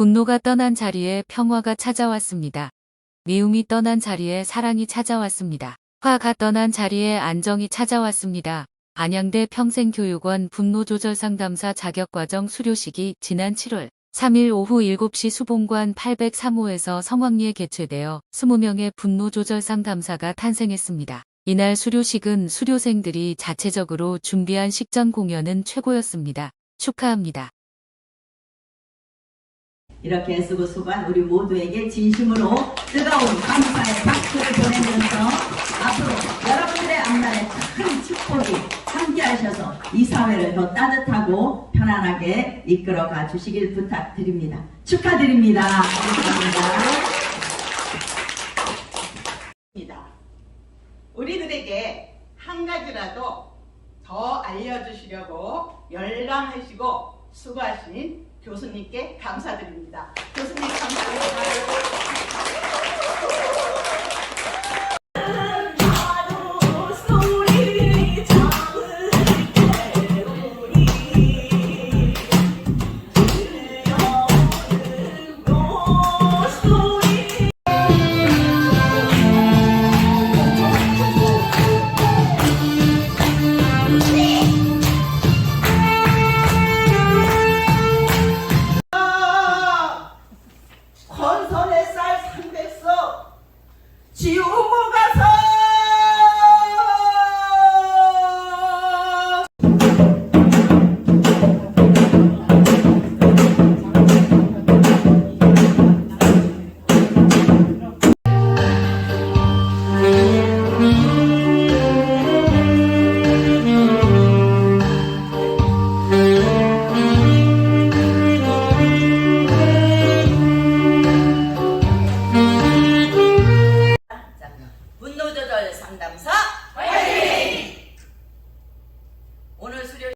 분노가 떠난 자리에 평화가 찾아왔습니다. 미움이 떠난 자리에 사랑이 찾아왔습니다. 화가 떠난 자리에 안정이 찾아왔습니다. 안양대 평생교육원 분노조절상담사 자격과정 수료식이 지난 7월 3일 오후 7시 수봉관 803호에서 성황리에 개최되어 20명의 분노조절상담사가 탄생했습니다. 이날 수료식은 수료생들이 자체적으로 준비한 식전 공연은 최고였습니다. 축하합니다. 이렇게 애쓰고 수고한 우리 모두에게 진심으로 뜨거운 감사의 박수를 보내면서 앞으로 여러분들의 앞날에 큰 축복이 함께 하셔서 이 사회를 더 따뜻하고 편안하게 이끌어가 주시길 부탁드립니다. 축하드립니다. 감사합니다. 우리들에게 한 가지라도 더 알려주시려고 열광하시고 수고하신 교수님께 감사드립니다. conversar 분노조절 상담사 화이팅! 오늘 수련